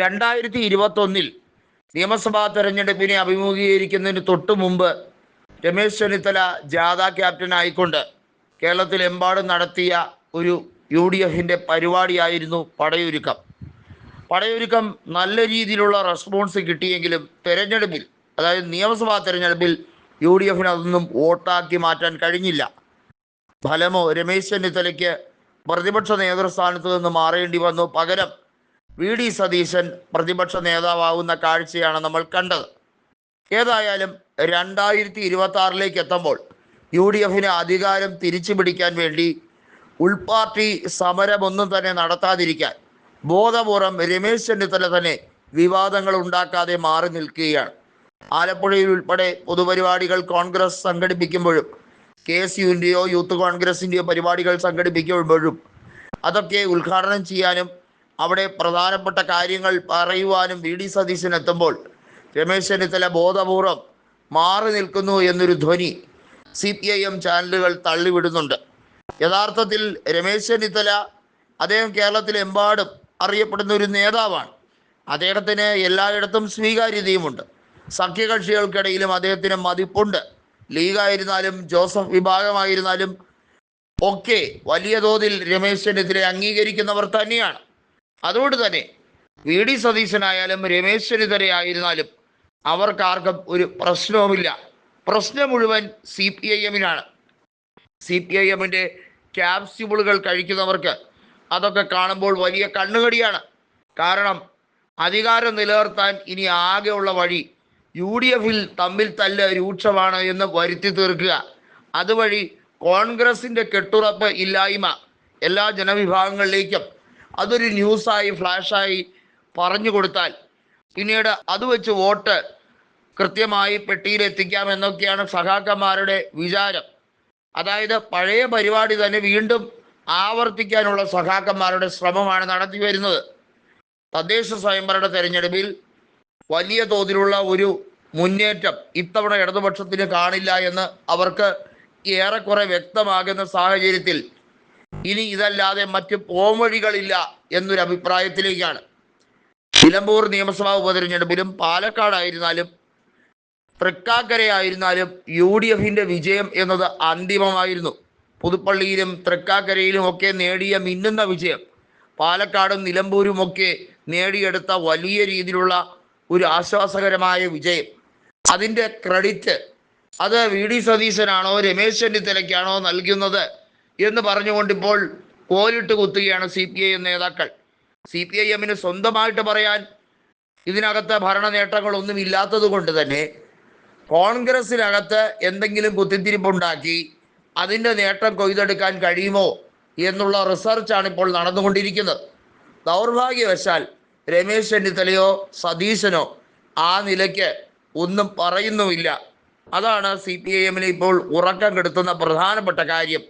രണ്ടായിരത്തി ഇരുപത്തൊന്നിൽ നിയമസഭാ തെരഞ്ഞെടുപ്പിനെ അഭിമുഖീകരിക്കുന്നതിന് തൊട്ടു മുമ്പ് രമേശ് ചെന്നിത്തല ജാഥ ആയിക്കൊണ്ട് കേരളത്തിലെമ്പാടും നടത്തിയ ഒരു യു ഡി എഫിന്റെ പരിപാടിയായിരുന്നു പടയൊരുക്കം. പടയൊരുക്കം നല്ല രീതിയിലുള്ള റെസ്പോൺസ് കിട്ടിയെങ്കിലും തെരഞ്ഞെടുപ്പിൽ അതായത് നിയമസഭാ തെരഞ്ഞെടുപ്പിൽ യു ഡി എഫിന് അതൊന്നും വോട്ടാക്കി മാറ്റാൻ കഴിഞ്ഞില്ല. ഫലമോ രമേശ് ചെന്നിത്തലയ്ക്ക് പ്രതിപക്ഷ നേതൃസ്ഥാനത്ത് നിന്ന് മാറേണ്ടി വന്നു. പകരം വി ഡി സതീശൻ പ്രതിപക്ഷ നേതാവാകുന്ന കാഴ്ചയാണ് നമ്മൾ കണ്ടത്. ഏതായാലും രണ്ടായിരത്തി ഇരുപത്തി ആറിലേക്ക് എത്തുമ്പോൾ യു ഡി എഫിന് അധികാരം തിരിച്ചു പിടിക്കാൻ വേണ്ടി ഉൾപാർട്ടി സമരമൊന്നും തന്നെ നടത്താതിരിക്കാൻ ബോധപൂർവം രമേശ് ചെന്നിത്തല തന്നെ വിവാദങ്ങൾ ഉണ്ടാക്കാതെ മാറി നിൽക്കുകയാണ്. ആലപ്പുഴയിൽ ഉൾപ്പെടെ പൊതുപരിപാടികൾ കോൺഗ്രസ് സംഘടിപ്പിക്കുമ്പോഴും കെ എസ് യുവിന്റെയോ യൂത്ത് കോൺഗ്രസിന്റെയോ പരിപാടികൾ സംഘടിപ്പിക്കുമ്പോഴും അതൊക്കെ ഉദ്ഘാടനം ചെയ്യാനും അവിടെ പ്രധാനപ്പെട്ട കാര്യങ്ങൾ പറയുവാനും വി ഡി സതീശൻ എത്തുമ്പോൾ രമേശ് ചെന്നിത്തല ബോധപൂർവം മാറി നിൽക്കുന്നു എന്നൊരു ധ്വനി സി പി ഐ എം ചാനലുകൾ തള്ളിവിടുന്നുണ്ട്. യഥാർത്ഥത്തിൽ രമേശ് ചെന്നിത്തല അദ്ദേഹം കേരളത്തിലെമ്പാടും അറിയപ്പെടുന്ന ഒരു നേതാവാണ്. അദ്ദേഹത്തിന് എല്ലായിടത്തും സ്വീകാര്യതയുമുണ്ട്. സഖ്യകക്ഷികൾക്കിടയിലും അദ്ദേഹത്തിന് മതിപ്പുണ്ട്. ലീഗായിരുന്നാലും ജോസഫ് വിഭാഗമായിരുന്നാലും ഒക്കെ വലിയ തോതിൽ രമേശ് ചെന്നിത്തല അംഗീകരിക്കുന്നവർ തന്നെയാണ്. അതുകൊണ്ട് തന്നെ വി ഡി സതീശനായാലും രമേശ് ചെന്നിത്തലയായിരുന്നാലും അവർക്കാർക്കും ഒരു പ്രശ്നവുമില്ല. പ്രശ്നം മുഴുവൻ സി പി ഐ എമ്മിനാണ്. സി പി ഐ എമ്മിന്റെ ക്യാപ്സ്യൂളുകൾ കഴിക്കുന്നവർക്ക് അതൊക്കെ കാണുമ്പോൾ വലിയ കണ്ണുകടിയാണ്. കാരണം അധികാരം നിലനിർത്താൻ ഇനി ആകെയുള്ള വഴി യു ഡി എഫിൽ തമ്മിൽ തല്ല് രൂക്ഷമാണ് എന്ന് വരുത്തി തീർക്കുക. അതുവഴി കോൺഗ്രസിന്റെ കെട്ടുറപ്പ് ഇല്ലായ്മ എല്ലാ ജനവിഭാഗങ്ങളിലേക്കും അതൊരു ന്യൂസായി ഫ്ലാഷായി പറഞ്ഞു കൊടുത്താൽ പിന്നീട് അത് വെച്ച് വോട്ട് കൃത്യമായി പെട്ടിയിൽ എത്തിക്കാം എന്നൊക്കെയാണ് സഖാക്കന്മാരുടെ വിചാരം. അതായത് പഴയ പരിപാടി തന്നെ വീണ്ടും ആവർത്തിക്കാനുള്ള സഖാക്കന്മാരുടെ ശ്രമമാണ് നടത്തി വരുന്നത്. തദ്ദേശ സ്വയംഭരണ തെരഞ്ഞെടുപ്പിൽ വലിയ തോതിലുള്ള ഒരു മുന്നേറ്റം ഇത്തവണ ഇടതുപക്ഷത്തിന് കാണില്ല എന്ന് അവർക്ക് ഏറെക്കുറെ വ്യക്തമാകുന്ന സാഹചര്യത്തിൽ ഇനി ഇതല്ലാതെ മറ്റ് പോംവഴികളില്ല എന്നൊരു അഭിപ്രായത്തിലേക്കാണ്. നിലമ്പൂർ നിയമസഭാ ഉപതെരഞ്ഞെടുപ്പിലും പാലക്കാടായിരുന്നാലും തൃക്കാക്കരയായിരുന്നാലും യു ഡി എഫിന്റെ വിജയം എന്നത് അന്തിമമായിരുന്നു. പുതുപ്പള്ളിയിലും തൃക്കാക്കരയിലും ഒക്കെ നേടിയ മിന്നുന്ന വിജയം പാലക്കാടും നിലമ്പൂരും ഒക്കെ നേടിയെടുത്ത വലിയ രീതിയിലുള്ള ഒരു ആശ്വാസകരമായ വിജയം. അതിന്റെ ക്രെഡിറ്റ് അത് വി ഡി സതീശനാണോ രമേശ് ചെന്നിത്തലയ്ക്കാണോ നൽകുന്നത് എന്ന് പറഞ്ഞുകൊണ്ടിപ്പോൾ കോലിട്ട് കുത്തുകയാണ് സി പി ഐ എം നേതാക്കൾ. സി പി ഐ എമ്മിന് സ്വന്തമായിട്ട് പറയാൻ ഇതിനകത്ത് ഭരണ നേട്ടങ്ങളൊന്നും ഇല്ലാത്തത് കൊണ്ട് തന്നെ കോൺഗ്രസിനകത്ത് എന്തെങ്കിലും കുത്തിത്തിരിപ്പുണ്ടാക്കി അതിന്റെ നേട്ടം കൊയ്തെടുക്കാൻ കഴിയുമോ എന്നുള്ള റിസർച്ചാണ് ഇപ്പോൾ നടന്നുകൊണ്ടിരിക്കുന്നത്. ദൗർഭാഗ്യവശാൽ രമേശ് ചെന്നിത്തലയോ സതീശനോ ആ നിലയ്ക്ക് ഒന്നും പറയുന്നുമില്ല. അതാണ് സി പി ഐ എമ്മിനെ ഇപ്പോൾ ഉറക്കം കെടുത്തുന്ന പ്രധാനപ്പെട്ട കാര്യം.